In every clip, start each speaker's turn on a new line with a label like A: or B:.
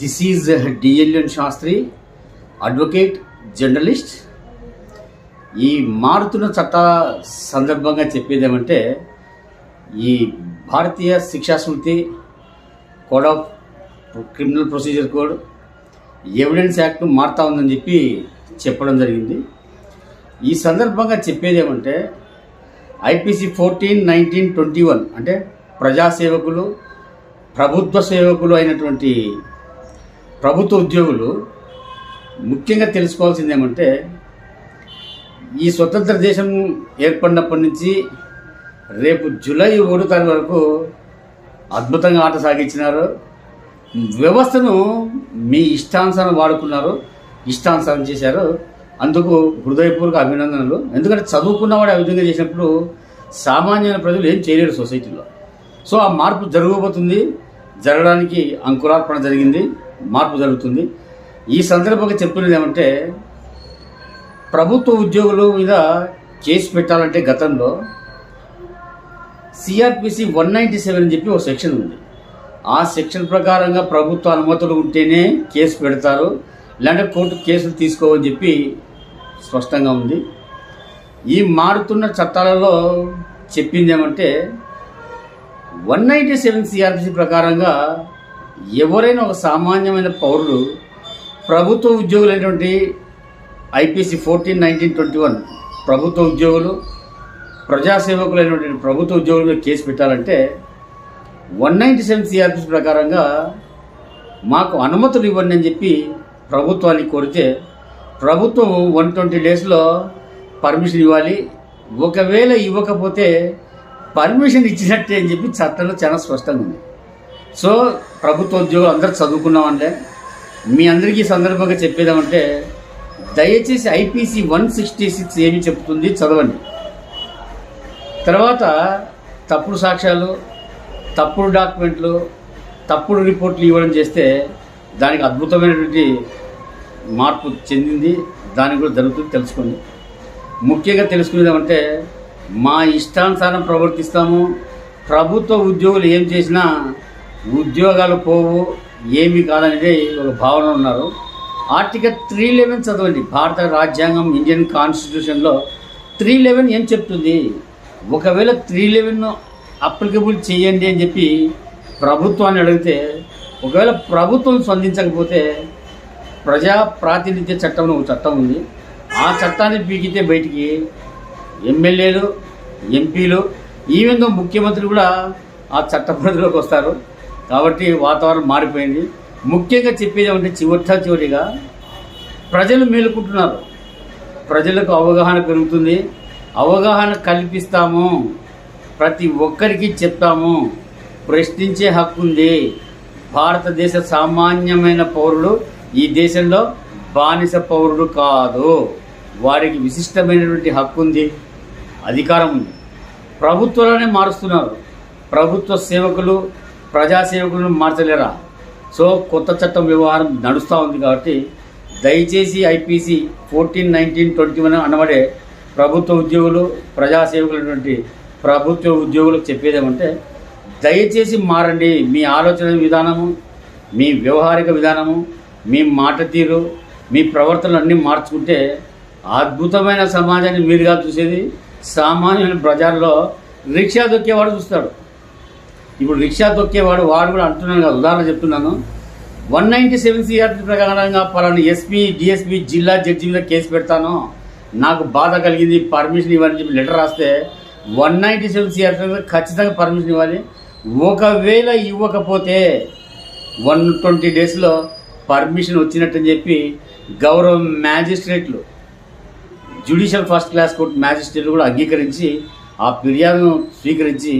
A: This is DLN Shastri advocate journalist ఈ మారుతున్న చట్ట సందర్భంగా చెప్పేది ఏమంటే ఈ భారతీయ శిక్షా స్మృతి code of criminal procedure code evidence act మారుతా ఉందని చెప్పి చెప్పడం జరిగింది. ఈ సందర్భంగా చెప్పేది ఏమంటే IPC fourteen nineteen twenty one అంటే ప్రజాసేవకులు ప్రభుత్వ సేవకులు అయినటువంటి ప్రభుత్వ ఉద్యోగులు ముఖ్యంగా తెలుసుకోవాల్సింది ఏమంటే ఈ స్వతంత్ర దేశం ఏర్పడినప్పటి నుంచి రేపు జూలై ఒకటో తారీఖు వరకు అద్భుతంగా ఆట సాగించినారు. వ్యవస్థను మీ ఇష్టానుసారం వాడుకున్నారు ఇష్టానుసారం చేశారు. అందుకు హృదయపూర్వక అభినందనలు. ఎందుకంటే చదువుకున్నవాడు ఆ విధంగా చేసినప్పుడు సామాన్యమైన ప్రజలు ఏం చేయలేరు సొసైటీలో. సో ఆ మార్పు జరగబోతుంది. జరగడానికి అంకురార్పణ జరిగింది. మార్పు జరుగుతుంది. ఈ సందర్భంగా చెప్తున్నది ఏమంటే ప్రభుత్వ ఉద్యోగుల మీద కేసు పెట్టాలంటే గతంలో సిఆర్పిసి వన్ నైంటీ సెవెన్ అని చెప్పి ఒక సెక్షన్ ఉంది. ఆ సెక్షన్ ప్రకారంగా ప్రభుత్వ అనుమతులు ఉంటేనే కేసు పెడతారు లేదంటే కోర్టు కేసులు తీసుకోవని చెప్పి స్పష్టంగా ఉంది. ఈ మారుతున్న చట్టాలలో చెప్పింది ఏమంటే వన్ నైంటీ సెవెన్ సిఆర్పిసి ప్రకారంగా ఎవరైనా ఒక సామాన్యమైన పౌరుడు ప్రభుత్వ ఉద్యోగులైనటువంటి IPC fourteen nineteen twenty one ప్రభుత్వ ఉద్యోగులు ప్రజాసేవకులైనటువంటి ప్రభుత్వ ఉద్యోగుల మీద కేసు పెట్టాలంటే వన్ నైంటీ సెవెన్ సిఆర్పిసి ప్రకారంగా మాకు అనుమతులు ఇవ్వండి అని చెప్పి ప్రభుత్వాన్ని కోరితే ప్రభుత్వం వన్ ట్వంటీ డేస్లో పర్మిషన్ ఇవ్వాలి. ఒకవేళ ఇవ్వకపోతే పర్మిషన్ ఇచ్చినట్టే అని చెప్పి చట్టంలో చాలా స్పష్టంగా ఉంది. సో ప్రభుత్వ ఉద్యోగులు అందరూ చదువుకున్నామంటే మీ అందరికీ సందర్భంగా చెప్పేదామంటే దయచేసి ఐపీసీ వన్ సిక్స్టీ సిక్స్ ఏమి చెప్తుంది చదవండి. తర్వాత తప్పుడు సాక్ష్యాలు తప్పుడు డాక్యుమెంట్లు తప్పుడు రిపోర్ట్లు ఇవ్వడం చేస్తే దానికి అద్భుతమైనటువంటి మార్పు చెందింది దానికి కూడా జరుగుతుంది తెలుసుకోండి. ముఖ్యంగా తెలుసుకునేదామంటే మా ఇష్టానుసారం ప్రవర్తిస్తాము ప్రభుత్వ ఉద్యోగులు ఏం చేసినా ఉద్యోగాలు పోవు ఏమీ కాదనేది ఒక భావన ఉన్నారు. ఆర్టికల్ త్రీ లెవెన్ చదవండి. భారత రాజ్యాంగం ఇండియన్ కాన్స్టిట్యూషన్లో త్రీ లెవెన్ ఏం చెప్తుంది? ఒకవేళ త్రీ లెవెన్ అప్లికబుల్ చేయండి అని చెప్పి ప్రభుత్వాన్ని అడిగితే ఒకవేళ ప్రభుత్వం స్పందించకపోతే ప్రజా ప్రాతినిధ్య చట్టం ఒక చట్టం ఉంది. ఆ చట్టాన్ని పీకితే బయటికి ఎమ్మెల్యేలు ఎంపీలు ఈవెన్ విధంగా ముఖ్యమంత్రి కూడా ఆ చట్ట పరిధిలోకి వస్తారు. కాబట్టి వాతావరణం మారిపోయింది. ముఖ్యంగా చెప్పేది ఏమంటే చివరిట చివరిగా ప్రజలు మేలుకుంటున్నారు. ప్రజలకు అవగాహన పెరుగుతుంది. అవగాహన కల్పిస్తాము. ప్రతి ఒక్కరికి చెప్తాము. ప్రశ్నించే హక్కు ఉంది. భారతదేశ సామాన్యమైన పౌరుడు ఈ దేశంలో బానిస పౌరుడు కాదు. వారికి విశిష్టమైనటువంటి హక్కు ఉంది. అధికారం ఉంది. ప్రభుత్వాలనే మారుస్తున్నారు. ప్రభుత్వ సేవకులు ప్రజాసేవకులను మార్చలేరా? సో కొత్త చట్టం వ్యవహారం నడుస్తూ ఉంది కాబట్టి దయచేసి IPC fourteen nineteen twenty one అనబడే ప్రభుత్వ ఉద్యోగులు ప్రజాసేవకులటువంటి ప్రభుత్వ ఉద్యోగులకు చెప్పేదేమంటే దయచేసి మారండి. మీ ఆలోచన విధానము మీ వ్యవహారిక విధానము మీ మాట తీరు మీ ప్రవర్తనలు అన్నీ మార్చుకుంటే అద్భుతమైన సమాజాన్ని మీరుగా చూసేది సామాన్యుల ప్రజల్లో రిక్షా దొక్కేవాడు చూస్తాడు. ఇప్పుడు రిక్షా తొక్కేవాడు వాడు కూడా అంటున్నాను కదా ఉదాహరణ చెప్తున్నాను. వన్ నైంటీ సెవెన్ సిఆర్టీ ప్రకారంగా పలానా ఎస్పీ డిఎస్పీ జిల్లా జడ్జి మీద కేసు పెడతాను. నాకు బాధ కలిగింది పర్మిషన్ ఇవ్వని చెప్పి లెటర్ రాస్తే వన్ నైంటీ సెవెన్ సిఆర్టీ మీద ఖచ్చితంగా పర్మిషన్ ఇవ్వాలి. ఒకవేళ ఇవ్వకపోతే వన్ ట్వంటీ డేస్లో పర్మిషన్ వచ్చినట్టని చెప్పి గౌరవ మ్యాజిస్ట్రేట్లు జ్యుడిషియల్ ఫస్ట్ క్లాస్ కోర్టు మ్యాజిస్ట్రేట్లు కూడా అంగీకరించి ఆ ఫిర్యాదును స్వీకరించి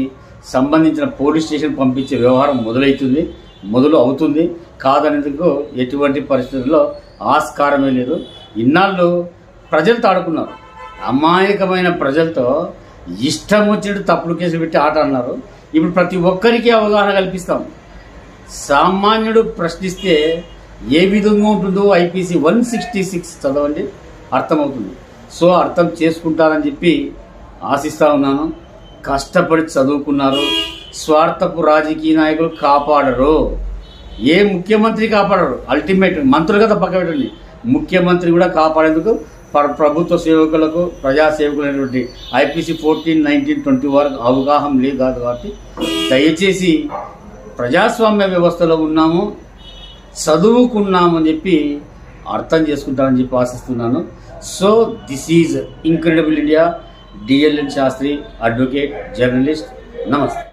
A: సంబంధించిన పోలీస్ స్టేషన్ పంపించే వ్యవహారం మొదలవుతుంది మొదలు అవుతుంది. కాదనేందుకు ఎటువంటి పరిస్థితుల్లో ఆస్కారమే లేదు. ఇన్నాళ్ళు ప్రజలతో ఆడుకున్నారు. అమాయకమైన ప్రజలతో ఇష్టం వచ్చినట్టు తప్పుడు కేసులు పెట్టి ఆట అన్నారు ఇప్పుడు ప్రతి ఒక్కరికి అవగాహన కల్పిస్తాం. సామాన్యుడు ప్రశ్నిస్తే ఏ విధంగా ఉంటుందో ఐపీసీ వన్ సిక్స్టీ సిక్స్ చదవండి అర్థమవుతుంది. సో అర్థం చేసుకుంటారని చెప్పి ఆశిస్తూ ఉన్నాను. కష్టపడి చదువుకున్నారు. స్వార్థపు రాజకీయ నాయకులు కాపాడరు. ఏ ముఖ్యమంత్రి కాపాడరు? అల్టిమేట్ మంత్రులు కదా పక్క పెట్టండి. ముఖ్యమంత్రి కూడా కాపాడేందుకు ప్రభుత్వ సేవకులకు ప్రజాసేవకులు అనేటువంటి ఐపీసీ ఫోర్టీన్ నైన్టీన్ ట్వంటీ వరకు అవగాహన లేదు కాదు కాబట్టి దయచేసి ప్రజాస్వామ్య వ్యవస్థలో ఉన్నాము. చదువుకున్నామని చెప్పి అర్థం చేసుకుంటారని చెప్పి ఆశిస్తున్నాను. So this is incredible India DLN Shastri advocate journalist నమస్తే